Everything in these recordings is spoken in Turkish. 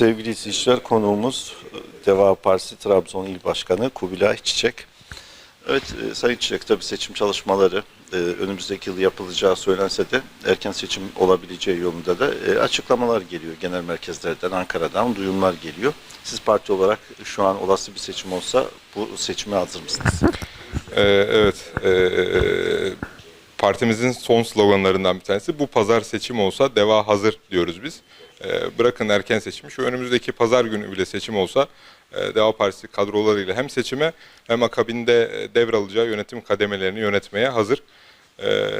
Sevgili izleyiciler konuğumuz e, Deva Partisi Trabzon İl Başkanı Kubilay Çiçek. Evet e, Sayın Çiçek tabii seçim çalışmaları e, önümüzdeki yıl yapılacağı söylense de erken seçim olabileceği yolunda da e, açıklamalar geliyor genel merkezlerden, Ankara'dan duyumlar geliyor. Siz parti olarak şu an olası bir seçim olsa bu seçime hazır mısınız? Ee, evet, ee, partimizin son sloganlarından bir tanesi bu pazar seçim olsa deva hazır diyoruz biz. Ee, bırakın erken seçimi, şu önümüzdeki pazar günü bile seçim olsa e, Deva Partisi kadrolarıyla hem seçime hem akabinde e, devralacağı yönetim kademelerini yönetmeye hazır. Ee,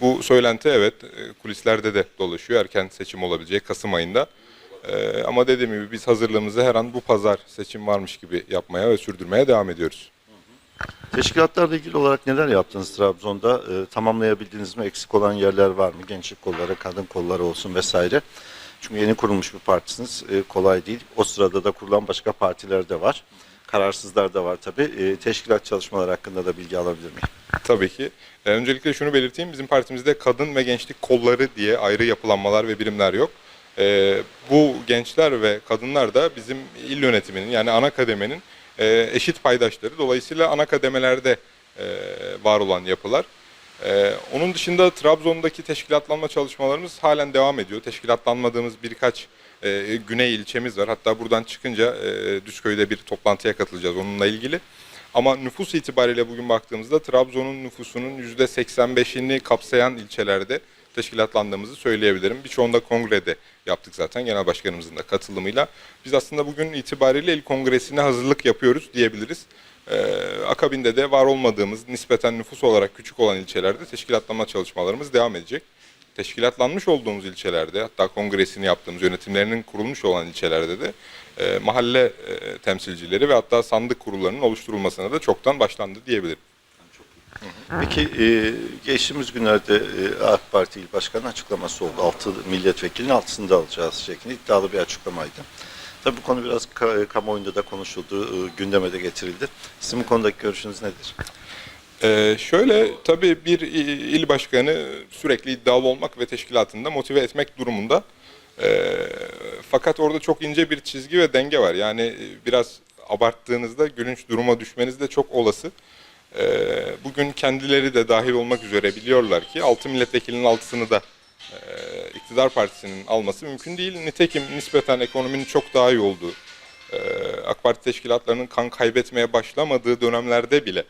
bu söylenti evet e, kulislerde de dolaşıyor erken seçim olabileceği Kasım ayında. Ee, ama dediğim gibi biz hazırlığımızı her an bu pazar seçim varmış gibi yapmaya ve sürdürmeye devam ediyoruz. Teşkilatlarla ilgili olarak neler yaptınız Trabzon'da? E, tamamlayabildiniz mi? Eksik olan yerler var mı? Gençlik kolları, kadın kolları olsun vesaire. Çünkü yeni kurulmuş bir partisiniz. E, kolay değil. O sırada da kurulan başka partiler de var. Kararsızlar da var tabii. E, teşkilat çalışmaları hakkında da bilgi alabilir miyim? Tabii ki. Ee, öncelikle şunu belirteyim. Bizim partimizde kadın ve gençlik kolları diye ayrı yapılanmalar ve birimler yok. Ee, bu gençler ve kadınlar da bizim il yönetiminin yani ana kademenin e, eşit paydaşları. Dolayısıyla ana kademelerde e, var olan yapılar. Ee, onun dışında Trabzon'daki teşkilatlanma çalışmalarımız halen devam ediyor. Teşkilatlanmadığımız birkaç e, güney ilçemiz var. Hatta buradan çıkınca e, Düzköy'de bir toplantıya katılacağız onunla ilgili. Ama nüfus itibariyle bugün baktığımızda Trabzon'un nüfusunun %85'ini kapsayan ilçelerde teşkilatlandığımızı söyleyebilirim. Birçoğunda kongrede yaptık zaten genel başkanımızın da katılımıyla. Biz aslında bugün itibariyle il kongresine hazırlık yapıyoruz diyebiliriz. Ee, akabinde de var olmadığımız nispeten nüfus olarak küçük olan ilçelerde teşkilatlanma çalışmalarımız devam edecek. Teşkilatlanmış olduğumuz ilçelerde hatta kongresini yaptığımız yönetimlerinin kurulmuş olan ilçelerde de e, mahalle e, temsilcileri ve hatta sandık kurullarının oluşturulmasına da çoktan başlandı diyebilirim. Peki e, geçtiğimiz günlerde e, AK Parti İl Başkanı açıklaması oldu. 6 milletvekilinin altısını da alacağız şeklinde iddialı bir açıklamaydı. Tabii bu konu biraz ka- kamuoyunda da konuşuldu, e, gündeme de getirildi. Sizin bu konudaki görüşünüz nedir? Ee, şöyle tabii bir i- il başkanı sürekli iddialı olmak ve teşkilatında motive etmek durumunda. Ee, fakat orada çok ince bir çizgi ve denge var. Yani e, biraz abarttığınızda gülünç duruma düşmeniz de çok olası. Ee, bugün kendileri de dahil olmak üzere biliyorlar ki 6 milletvekilinin altısını da e, iktidar partisinin alması mümkün değil. Nitekim nispeten ekonominin çok daha iyi olduğu, e, AK Parti teşkilatlarının kan kaybetmeye başlamadığı dönemlerde bile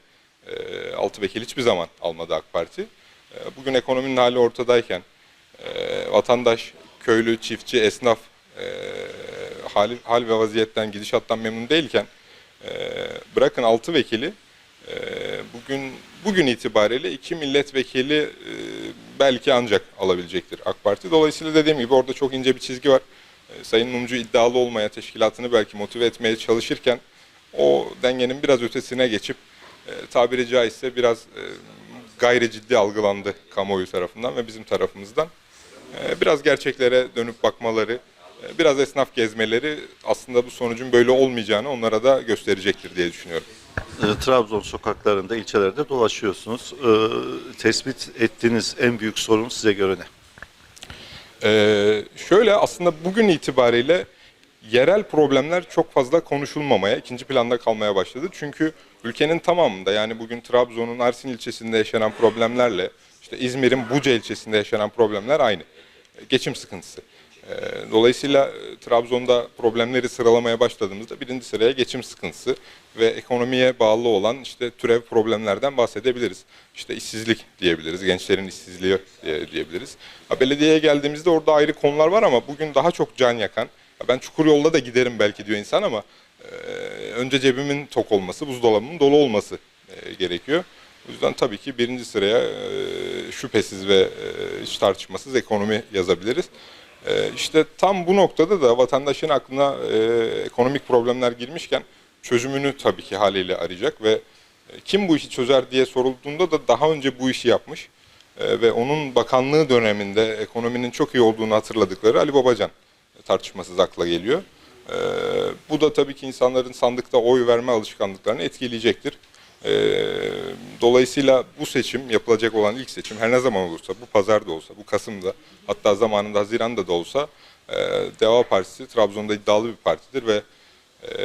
e, altı vekil hiçbir zaman almadı AK Parti. Bugün ekonominin hali ortadayken vatandaş, köylü, çiftçi, esnaf hal, hal ve vaziyetten, gidişattan memnun değilken bırakın altı vekili bugün bugün itibariyle iki milletvekili e, belki ancak alabilecektir AK Parti. Dolayısıyla dediğim gibi orada çok ince bir çizgi var. E, Sayın Mumcu iddialı olmaya, teşkilatını belki motive etmeye çalışırken o dengenin biraz ötesine geçip e, tabiri caizse biraz e, gayri ciddi algılandı kamuoyu tarafından ve bizim tarafımızdan. E, biraz gerçeklere dönüp bakmaları, biraz esnaf gezmeleri aslında bu sonucun böyle olmayacağını onlara da gösterecektir diye düşünüyorum. E, Trabzon sokaklarında, ilçelerde dolaşıyorsunuz. E, tespit ettiğiniz en büyük sorun size göre ne? Ee, şöyle aslında bugün itibariyle yerel problemler çok fazla konuşulmamaya, ikinci planda kalmaya başladı. Çünkü ülkenin tamamında yani bugün Trabzon'un Arsin ilçesinde yaşanan problemlerle işte İzmir'in Buca ilçesinde yaşanan problemler aynı. Ee, Geçim sıkıntısı. Ee, Dolayısıyla e, Trabzon'da problemleri sıralamaya başladığımızda birinci sıraya geçim sıkıntısı ve ekonomiye bağlı olan işte türev problemlerden bahsedebiliriz. İşte işsizlik diyebiliriz, gençlerin işsizliği diye- diyebiliriz. Ha, belediyeye geldiğimizde orada ayrı konular var ama bugün daha çok can yakan, ya ben çukur yolda da giderim belki diyor insan ama e, önce cebimin tok olması, buzdolabımın dolu olması e, gerekiyor. O yüzden tabii ki birinci sıraya e, şüphesiz ve e, hiç tartışmasız ekonomi yazabiliriz. Ee, işte tam bu noktada da vatandaşın aklına e, ekonomik problemler girmişken çözümünü tabii ki haliyle arayacak ve e, kim bu işi çözer diye sorulduğunda da daha önce bu işi yapmış e, ve onun bakanlığı döneminde ekonominin çok iyi olduğunu hatırladıkları Ali Babacan tartışmasız akla geliyor. Bu da tabii ki insanların sandıkta oy verme alışkanlıklarını etkileyecektir. E, dolayısıyla bu seçim yapılacak olan ilk seçim her ne zaman olursa bu pazarda olsa bu Kasım'da hatta zamanında Haziran'da da olsa e, Deva Partisi Trabzon'da iddialı bir partidir ve e,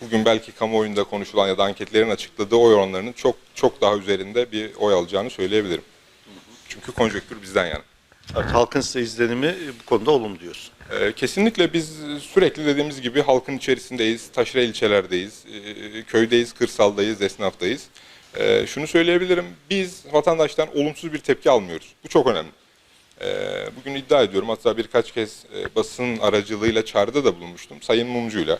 bugün belki kamuoyunda konuşulan ya da anketlerin açıkladığı oy oranlarının çok çok daha üzerinde bir oy alacağını söyleyebilirim. Çünkü konjonktür bizden yana. Evet, halkın size izlenimi bu konuda olumlu diyorsun. Ee, Kesinlikle biz sürekli dediğimiz gibi halkın içerisindeyiz, taşra ilçelerdeyiz, e, köydeyiz, kırsaldayız, esnaftayız. Ee, Şunu söyleyebilirim, biz vatandaştan olumsuz bir tepki almıyoruz. Bu çok önemli. Ee, Bugün iddia ediyorum, hatta birkaç kez e, basın aracılığıyla çağrıda da bulunmuştum Sayın Mumcu'yla.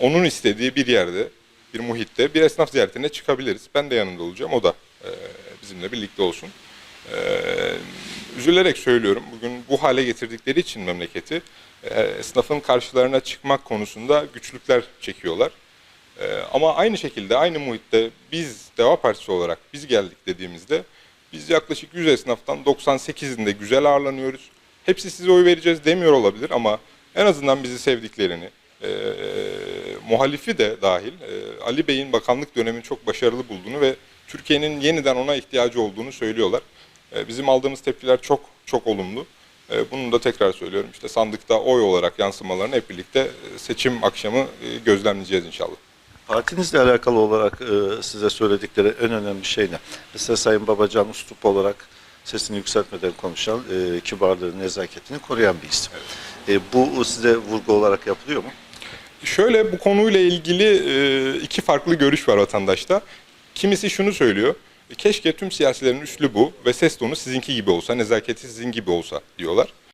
Onun istediği bir yerde, bir muhitte bir esnaf ziyaretine çıkabiliriz. Ben de yanında olacağım, o da e, bizimle birlikte olsun. Üzülerek söylüyorum bugün bu hale getirdikleri için memleketi e, esnafın karşılarına çıkmak konusunda güçlükler çekiyorlar. Ee, ama aynı şekilde aynı muhitte biz Deva Partisi olarak biz geldik dediğimizde biz yaklaşık 100 esnaftan 98'inde güzel ağırlanıyoruz. Hepsi size oy vereceğiz demiyor olabilir ama en azından bizi sevdiklerini, e, muhalifi de dahil e, Ali Bey'in bakanlık dönemini çok başarılı bulduğunu ve Türkiye'nin yeniden ona ihtiyacı olduğunu söylüyorlar. E, bizim aldığımız tepkiler çok çok olumlu. E, bunu da tekrar söylüyorum işte sandıkta oy olarak yansımalarını hep birlikte e, seçim akşamı gözlemleyeceğiz inşallah. Partinizle alakalı olarak size söyledikleri en önemli şey ne? Mesela Sayın Babacan Ustup olarak sesini yükseltmeden konuşan, kibarlığını, nezaketini koruyan bir isim. E, bu size vurgu olarak yapılıyor mu? Şöyle bu konuyla ilgili iki farklı görüş var vatandaşta. Kimisi şunu söylüyor. Keşke tüm siyasilerin üslubu ve ses tonu sizinki gibi olsa, nezaketi sizin gibi olsa diyorlar.